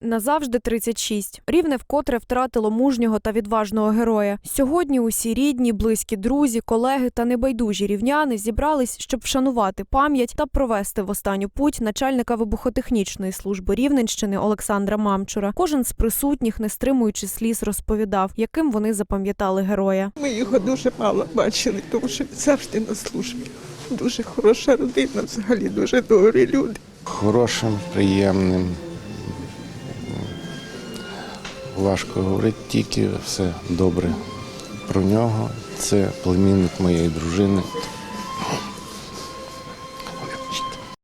Назавжди 36. Рівне вкотре втратило мужнього та відважного героя. Сьогодні усі рідні, близькі друзі, колеги та небайдужі рівняни зібрались, щоб вшанувати пам'ять та провести в останню путь начальника вибухотехнічної служби Рівненщини Олександра Мамчура. Кожен з присутніх, не стримуючи сліз, розповідав, яким вони запам'ятали героя. Ми його дуже мало бачили, тому що він завжди на службі. Дуже хороша родина, взагалі дуже добрі люди. хорошим, приємним. Важко говорити, тільки все добре про нього. Це племінник моєї дружини.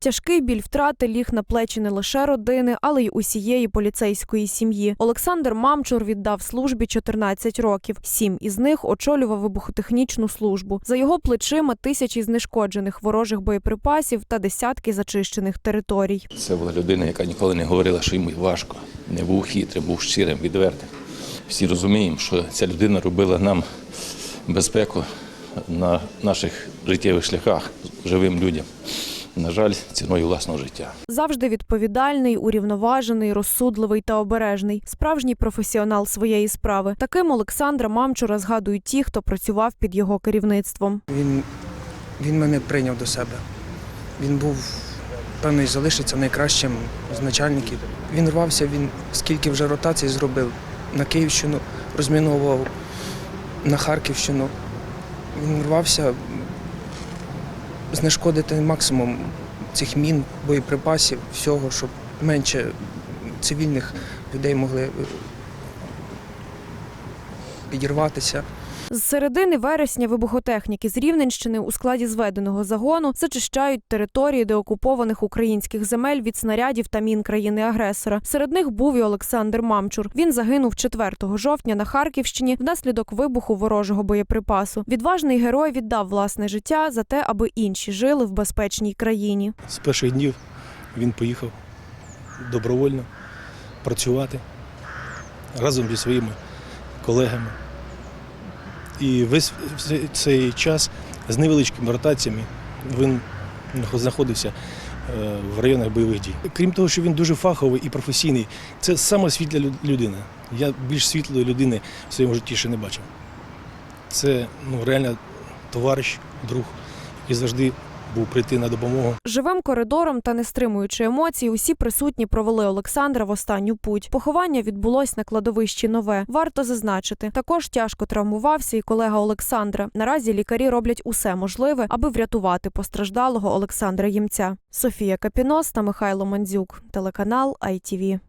Тяжкий біль втрати ліг на плечі не лише родини, але й усієї поліцейської сім'ї. Олександр Мамчур віддав службі 14 років. Сім із них очолював вибухотехнічну службу. За його плечима тисячі знешкоджених ворожих боєприпасів та десятки зачищених територій. Це була людина, яка ніколи не говорила, що йому важко. Не був хитрим, був щирим, відвертим. Всі розуміємо, що ця людина робила нам безпеку на наших життєвих шляхах живим людям. На жаль, ціною власного життя. Завжди відповідальний, урівноважений, розсудливий та обережний. Справжній професіонал своєї справи. Таким Олександра Мамчура згадують ті, хто працював під його керівництвом. Він, він мене прийняв до себе. Він був, певно, і залишиться найкращим з начальників. Він рвався, він скільки вже ротацій зробив на Київщину, розміновував на Харківщину. Він рвався знешкодити максимум цих мін, боєприпасів, всього, щоб менше цивільних людей могли е, підірватися. З середини вересня вибухотехніки з Рівненщини у складі зведеного загону зачищають території деокупованих українських земель від снарядів та мін країни-агресора. Серед них був і Олександр Мамчур. Він загинув 4 жовтня на Харківщині внаслідок вибуху ворожого боєприпасу. Відважний герой віддав власне життя за те, аби інші жили в безпечній країні. З перших днів він поїхав добровольно працювати разом зі своїми колегами. І весь цей час з невеличкими ротаціями він знаходився е, в районах бойових дій. Крім того, що він дуже фаховий і професійний, це саме світла людина. Я більш світлої людини в своєму житті ще не бачив. Це ну, реально товариш, друг, який завжди був прийти на допомогу. Живим коридором та не стримуючи емоцій, усі присутні провели Олександра в останню путь. Поховання відбулось на кладовищі нове. Варто зазначити, також тяжко травмувався і колега Олександра. Наразі лікарі роблять усе можливе, аби врятувати постраждалого Олександра Ємця. Софія Капінос та Михайло Мандзюк, телеканал ITV.